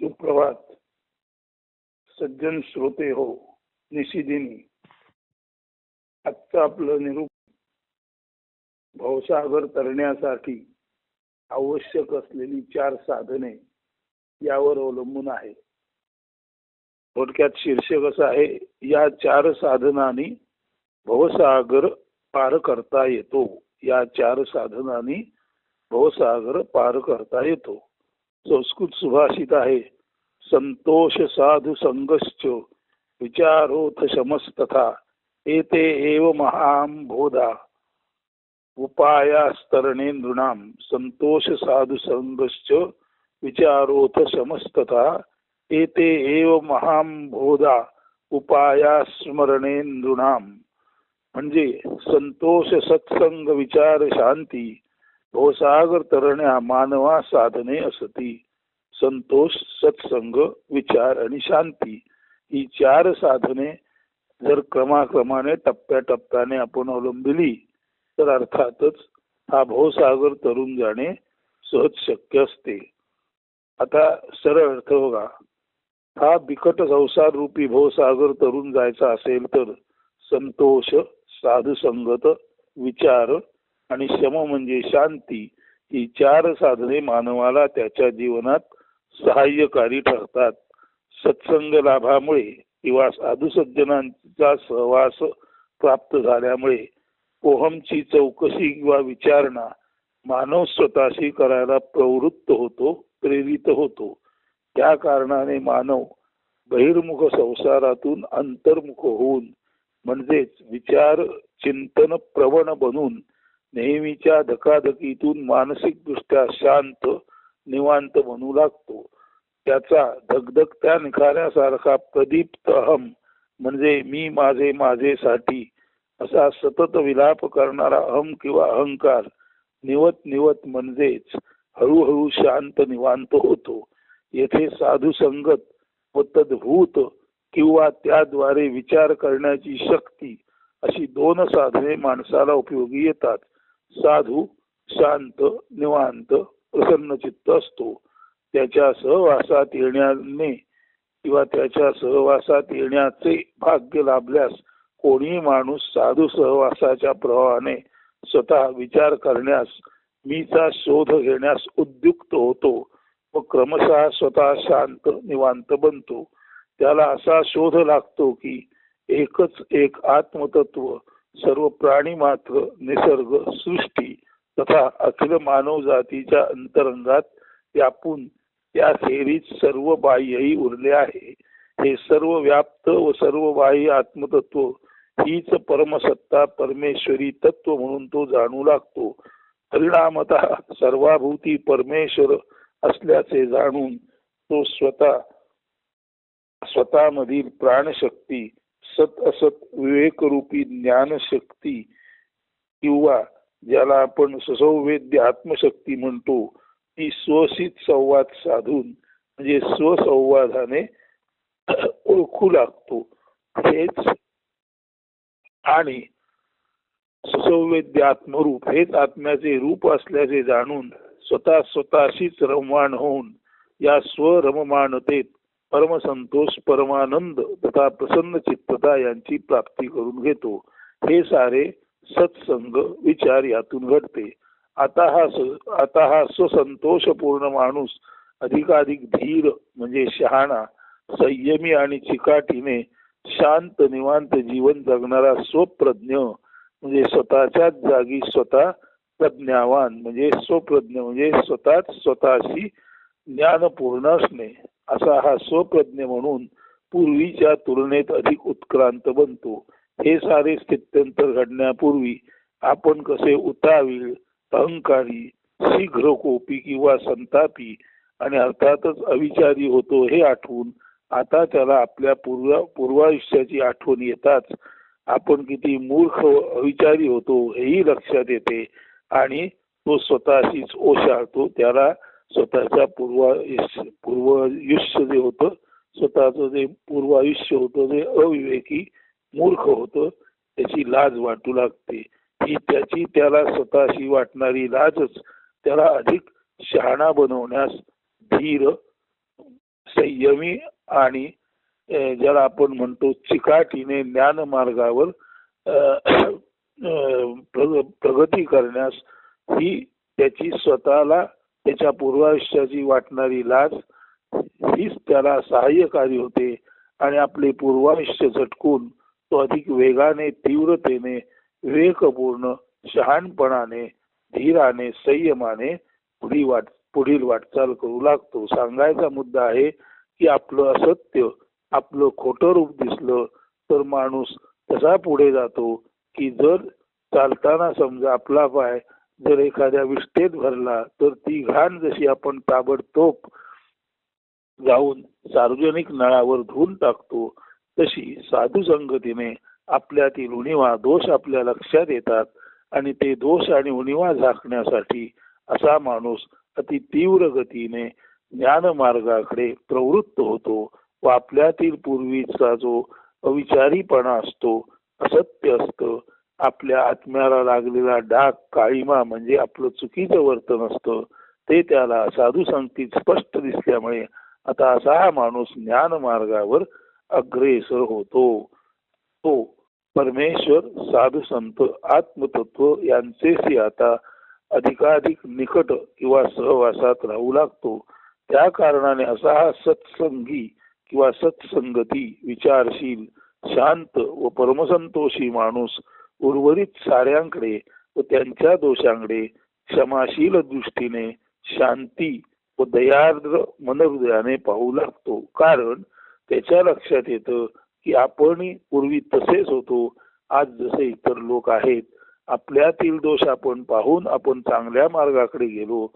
सुप्रभात. सज्जन श्रोते हो निशिदिनी. आजचं आपलं निरूप भवसागर तरण्यासाठी आवश्यक असलेली चार साधने यावर अवलंबून आहे. थोडक्यात शीर्षक असं आहे या चार साधनांनी भवसागर पार करता येतो. या चार साधनांनी भवसागर पार करता येतो. संस्कृत सुभाषित है। संतोष साधु संगश्च विचारोथ शमस्तथा एते एव महाम बोधा। उपायास्तरणे नृणाम संतोष साधु संगश्च विचारोथ शमस्तथा एते एव महाम बोधा। उपाया स्मरणे नृणाम म्हणजे संतोष सत्संग विचार शांती सागर तरण्या मानवा साधने असती. संतोष सत्संग विचार आणि शांती ही चार साधने जर क्रमाक्रमाने टप्प्याटप्प्याने आपण अवलंबिली तर अर्थातच हा भवसागर तरुण जाणे सहज शक्य असते. आता सरळ अर्थ बघा. हा बिकट संसार रूपी भवसागर तरुण जायचा असेल तर संतोष साधुसंगत विचार आणि शम म्हणजे शांती ही चार साधने मानवाला त्याच्या जीवनात सहाय्यकारी ठरतात. सत्संग लाभामुळे किंवा साधू सज्जनांचा सहवास प्राप्त झाल्यामुळे पोहमची चौकशी किंवा विचारणा मानव स्वतःशी करायला प्रवृत्त होतो प्रेरित होतो. त्या कारणाने मानव बहिर्मुख संसारातून अंतर्मुख होऊन म्हणजेच विचार चिंतन प्रवण बनून नेहमीच्या धकाधकीतून मानसिक दृष्ट्या शांत निवांत बनू लागतो. त्याचा धगधगत्या निखाऱ्यासारखा प्रदीप्त अहम म्हणजे मी माझे माझेसाठी असा सतत विलाप करणारा अहम किंवा अहंकार निवत निवत म्हणजेच हळूहळू शांत निवांत होतो. येथे साधू संगत व तद्भूत किंवा त्याद्वारे विचार करण्याची शक्ती अशी दोन साधने माणसाला उपयोगी येतात. साधू शांत निवांत प्रसन्न चित्त असतो. त्याच्या सहवासात येण्याने किंवा त्याच्या सहवासात येण्याचे भाग्य लाभल्यास कोणीही माणूस साधू सहवासाच्या प्रवाहाने स्वतः विचार करण्यास मीचा शोध घेण्यास उद्युक्त होतो व क्रमशः स्वतः शांत निवांत बनतो. त्याला असा शोध लागतो की एकच एक आत्मतत्व सर्व प्राणी मात्र निसर्ग सृष्टी तथा अखिल मानव जातीच्या अंतरंगात व्यापून त्या खेरीज सर्व बाह्यही उरले आहे. हे सर्व व्याप्त व सर्व बाह्य आत्मतत्व हीच परमसत्ता परमेश्वरी तत्व म्हणून तो जाणू लागतो. परिणामत सर्वाभूती परमेश्वर असल्याचे जाणून तो स्वतः स्वतःमधील प्राणशक्ती सत असत विवेकरूपी ज्ञानशक्ती किंवा ज्याला आपण ससौवेद्य आत्मशक्ती म्हणतो ती स्वसित संवाद साधून म्हणजे स्वसंवादाने ओळखू लागतो. हेच आणि सुसंवेद्य आत्मरूप हेच आत्म्याचे रूप असल्याचे जाणून स्वतः स्वतःशीच रममाण होऊन या स्वरममानतेत परमसंतोष परमानंद तथा प्रसन्न चित्तता यांची प्राप्ती करून घेतो. हे सारे सत्संग विचार यातून घडते. आता हा आता हा स्वसंतोषपूर्ण माणूस अधिकाधिक धीर म्हणजे शहाणा संयमी आणि चिकाटीने शांत निवांत जीवन जगणारा स्वप्रज्ञ म्हणजे स्वतःच्याच जागी स्वतः प्रज्ञावान म्हणजे स्वप्रज्ञ म्हणजे स्वतःच स्वतःशी ज्ञानपूर्ण असणे. असा हा स्वप्रज्ञ म्हणून पूर्वीच्या तुलनेत अधिक उत्क्रांत बनतो. हे सारे स्थित्यंतर घडण्यापूर्वी आपण कसे उतावीळ अहंकारी शीघ्र कोपी किंवा संतापी आणि अर्थातच अविचारी होतो हे आठवून आता त्याला आपल्या पूर्व पूर्वायुष्याची आठवण येताच आपण किती मूर्ख अविचारी होतो हेही लक्षात येते आणि तो स्वतःशीच ओशाळतो. त्याला स्वतःच्या पूर्वायुष्य पूर्वायुष्य जे होतं स्वतःच जे पूर्वायुष्य होतं जे अविवेकी मूर्ख होतं त्याची लाज वाटू लागते. ही त्याची त्याला स्वतःशी वाटणारी लाजच त्याला अधिक शहाणा बनवण्यास धीर संयमी आणि ज्याला आपण म्हणतो चिकाटीने ज्ञान मार्गावर प्रग- प्रगती करण्यास ही त्याची स्वतःला त्याच्या पूर्वायुष्याची वाटणारी लाच हीच त्याला सहाय्यकारी होते आणि आपले पूर्वायुष्य झटकून तो अधिक वेगाने तीव्रतेने विवेकपूर्ण शहाणपणाने धीराने संयमाने पुढील वाट पुढील वाटचाल करू लागतो. सांगायचा मुद्दा आहे की आपलं असत्य आपलं खोटं रूप दिसलं तर माणूस तसा पुढे जातो की जर चालताना समजा आपला पाय जर एखाद्या विष्ठेत भरला तर ती घाण जशी आपण ताबडतोब जाऊन सार्वजनिक नळावर धुवून टाकतो तशी साधू संगतीने आपल्यातील उणीवा दोष आपल्या लक्षात येतात आणि ते दोष आणि उणीवा झाकण्यासाठी असा माणूस अति तीव्र गतीने ज्ञान मार्गाकडे प्रवृत्त होतो व आपल्यातील पूर्वीचा जो अविचारीपणा असतो असत्य असतं आपल्या आत्म्याला लागलेला डाग काळीमा म्हणजे आपलं चुकीचं वर्तन असतं. ते त्याला साधू संगतीत स्पष्ट दिसल्यामुळे आता असा हा माणूस ज्ञान मार्गावर अग्रेसर होतो. तो परमेश्वर साधू संत आत्मतत्व यांचेशी आता अधिकाधिक निकट किंवा सहवासात राहू लागतो. त्या कारणाने असा हा सत्संगी किंवा सत्संगती विचारशील शांत व परमसंतोषी माणूस उर्वरित साऱ्यांकडे व त्यांच्या दोषांकडे क्षमाशील दृष्टीने शांती व दयार्द्र मनहृदयाने पाहू लागतो. कारण त्याच्या लक्षात येतं की आपण पूर्वी तसेच होतो. आज जसे इतर लोक आहेत आपल्यातील दोष आपण पाहून आपण चांगल्या मार्गाकडे गेलो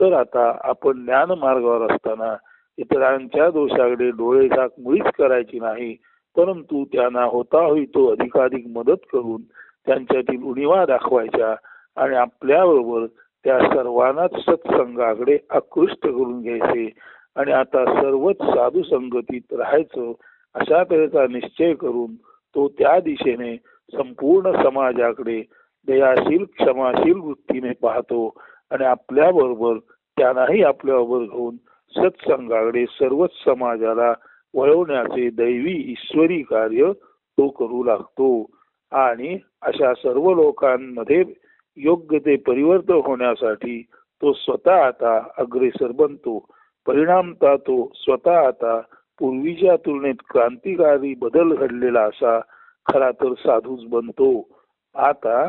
तर आता आपण ज्ञान मार्गावर असताना इतरांच्या दोषाकडे डोळे झाक मुळीच करायची नाही परंतु त्यांना होता होई तो अधिकाधिक मदत करून त्यांच्यातील उणीवा दाखवायच्या आणि आपल्याबरोबर त्या सर्वांनाच सत्संगाकडे आकृष्ट करून घ्यायचे आणि आता सर्वच साधू संगतीत राहायचं अशा तऱ्हेचा निश्चय करून तो त्या दिशेने संपूर्ण समाजाकडे दयाशील क्षमाशील वृत्तीने पाहतो आणि आपल्या बरोबर त्यांनाही आपल्याबरोबर घेऊन सत्संगाकडे सर्वच समाजाला वळवण्याचे दैवी ईश्वरी कार्य तो करू लागतो. आणि अशा सर्व लोकांमध्ये योग्य ते परिवर्तन होण्यासाठी तो स्वतः आता अग्रेसर बनतो. परिणामता तो स्वतः आता पूर्वीच्या तुलनेत क्रांतिकारी बदल घडलेला असा खरा तर साधूच बनतो. आता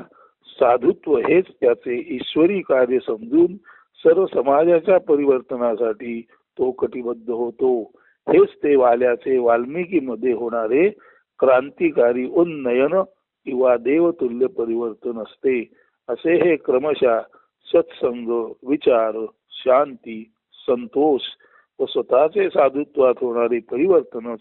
साधुत्व हेच त्याचे ईश्वरी कार्य समजून सर्व समाजाच्या परिवर्तनासाठी तो कटिबद्ध होतो. हेच ते वाल्याचे वाल्मिकीमध्ये होणारे क्रांतिकारी उन्नयन किंवा देवतुल्य परिवर्तन असते असे हे क्रमशः सत्संग विचार शांती संतोष व स्वतःचे साधुत्वात होणारे परिवर्तनच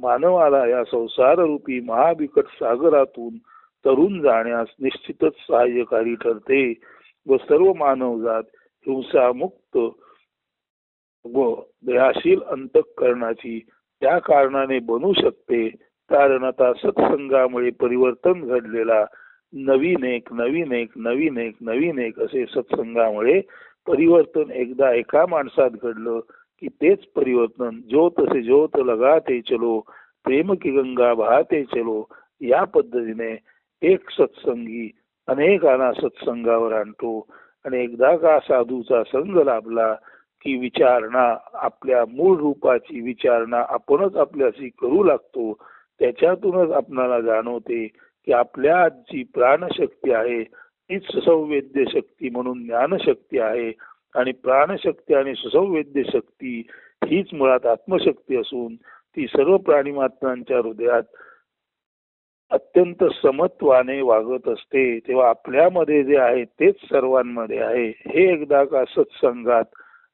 मानवाला या संसार रूपी महाबिकट सागरातून तरुण जाण्यास निश्चितच सहाय्यकारी ठरते व सर्व मानवजात हिंसामुक्त व दयाशील अंतकरणाची त्या कारणाने बनू शकते कारण आता सत्संगामुळे परिवर्तन घडलेला नवीन एक नवीन एक नवीन एक नवीन एक असे सत्संगामुळे परिवर्तन एकदा एका माणसात घडलं की तेच परिवर्तन. ज्योत से ज्योत लगाते चलो प्रेम की गंगा वाहते चलो या पद्धतीने एक सत्संगी अनेकांना सत्संगावर आणतो आणि एकदा का साधूचा संग लाभला की विचारणा आपल्या मूळ रूपाची विचारणा आपणच आपल्याशी करू लागतो त्याच्यातूनच आपणाला जाणवते की आपल्या जी प्राणशक्ती आहे. तीच सुसंवेद्य शक्ती म्हणून ज्ञानशक्ती आहे. आणि प्राणशक्ती आणि सुसंवेद्य शक्ती हीच मुळात आत्मशक्ती असून ती सर्व प्राणीमात्रांच्या हृदयात अत्यंत समत्वाने वागत असते. तेव्हा आपल्यामध्ये जे आहे तेच सर्वांमध्ये आहे. हे एकदा का सत्संगात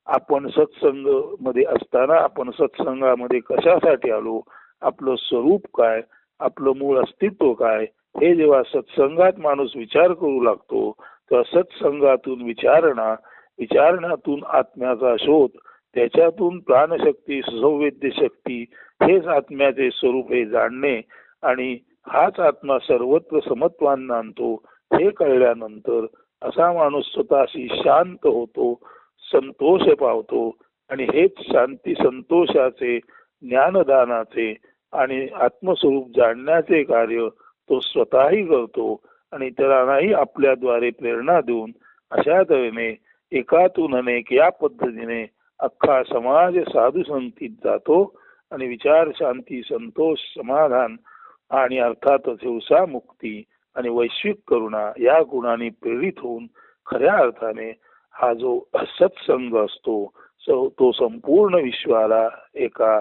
आपण सत्संगमध्ये असताना आपण सत्संगामध्ये कशासाठी आलो? आपलं स्वरूप काय आपलं मूळ अस्तित्व काय हे जेव्हा सत्संगात माणूस विचार करू लागतो तेव्हा सत्संगातून विचारणा विचारणातून आत्म्याचा शोध त्याच्यातून प्राणशक्ती सौवेद्य शक्ती हेच आत्म्याचे स्वरूप हे जाणणे आणि हाच आत्मा सर्वत्र समत्वान आणतो हे कळल्यानंतर असा माणूस स्वतःशी शांत होतो संतोष पावतो आणि हेच शांती संतोषाचे ज्ञानदानाचे आणि आत्मस्वरूप जाणण्याचे कार्य तो स्वतःही करतो आणि इतरांनाही आपल्याद्वारे प्रेरणा देऊन अशा तऱ्हेने एकातून अनेक या पद्धतीने अख्खा समाज साधू संतीत जातो आणि विचार शांती संतोष समाधान आणि अर्थातच हिंसा मुक्ती आणि वैश्विक करुणा या गुणांनी प्रेरित होऊन खऱ्या अर्थाने हा जो सत्संग असतो तो संपूर्ण विश्वाला एका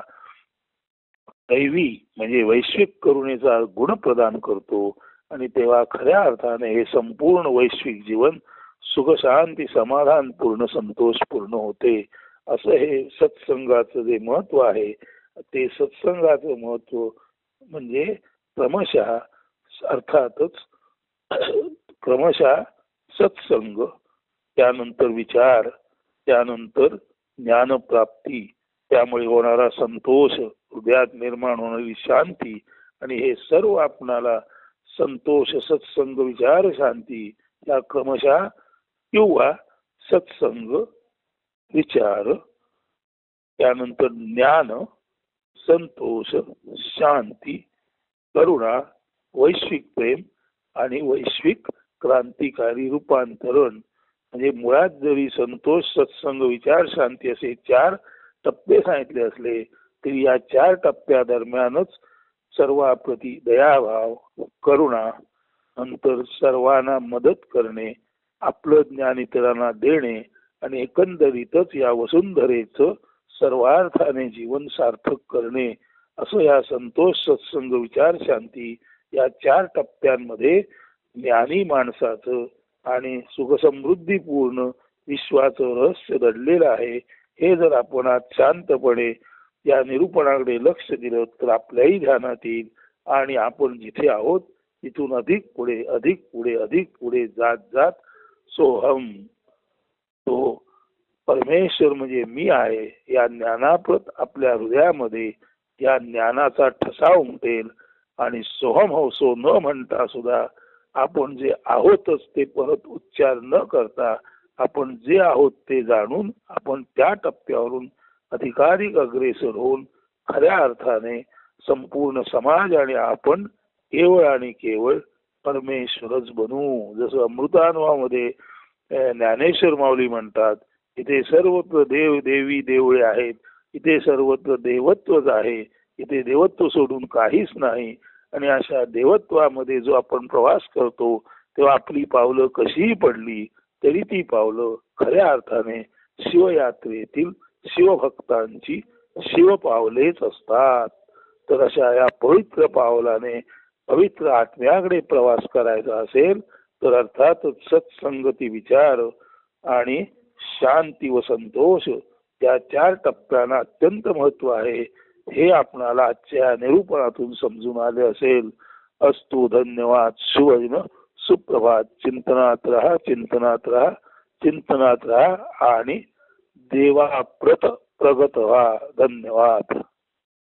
दैवी म्हणजे वैश्विक करुणेचा गुण प्रदान करतो. आणि तेव्हा खऱ्या अर्थाने हे संपूर्ण वैश्विक जीवन सुख शांती समाधान पूर्ण संतोष पूर्ण होते. असं हे सत्संगाचं जे महत्त्व आहे ते सत्संगाचं महत्त्व म्हणजे क्रमशः अर्थातच क्रमशः सत्संग त्यानंतर विचार त्यानंतर ज्ञानप्राप्ती त्यामुळे होणारा संतोष हृदयात निर्माण होणारी शांती आणि हे सर्व आपणाला संतोष सत्संग विचार शांती या क्रमशः किंवा सत्संग विचार त्यानंतर ज्ञान संतोष शांती करुणा वैश्विक प्रेम आणि वैश्विक क्रांतिकारी रूपांतरण. म्हणजे मुळात जरी संतोष सत्संग विचार शांती असे चार टप्पे सांगितले असले तरी या चार टप्प्या दरम्यानच सर्वाप्रती दयाभाव करुणा नंतर सर्वांना मदत करणे आपलं ज्ञान इतरांना देणे आणि एकंदरीतच या वसुंधरेच सर्वार्थाने जीवन सार्थक करणे असं या संतोष सत्संग विचार शांती या चार टप्प्यांमध्ये ज्ञानी माणसाचं आणि सुखसमृद्धीपूर्ण विश्वाचं रहस्य दडलेलं आहे. हे जर आपण आज शांतपणे या निरूपणाकडे लक्ष दिलं तर आपल्याही ध्यानात येईल आणि आपण जिथे आहोत तिथून अधिक पुढे अधिक पुढे अधिक पुढे जात जात सोहम. तो परमेश्वर म्हणजे मी आहे या ज्ञानाप्रत आपल्या हृदयामध्ये या ज्ञानाचा ठसा उमटेल आणि सोहम हो, सो न म्हणता सुद्धा आपण जे आहोतच ते परत उच्चार न करता आपण जे आहोत ते जाणून आपण त्या टप्प्यावरून अधिकाधिक अग्रेसर होऊन खऱ्या अर्थाने संपूर्ण समाज आणि आपण केवळ आणि केवळ परमेश्वरच बनू. जसं अमृतानुभवामध्ये ज्ञानेश्वर माऊली म्हणतात इथे सर्वत्र देव देवी देवळे आहेत. इथे सर्वत्र देवत्वच आहे. इथे देवत्व सोडून काहीच नाही. आणि अशा देवत्वामध्ये जो आपण प्रवास करतो तेव्हा आपली पावलं कशीही पडली तरी ती पावलं खऱ्या अर्थाने शिवयात्रेतील शिवभक्तांची शिव पावलेच असतात. तर अशा या पवित्र पावलाने पवित्र आत्म्याकडे प्रवास करायचा असेल तर अर्थातच सत्संगती विचार आणि शांती व संतोष या चार टप्प्यांना अत्यंत महत्त्व आहे. हे आपणाला आजच्या निरूपणातून समजून आले असेल. अस्तु धन्यवाद. शुभदिन सुप्रभात. चिंतनात राहा चिंतनात राहा चिंतनात राहा आणि देवा प्रत प्रगत व्हा. धन्यवाद.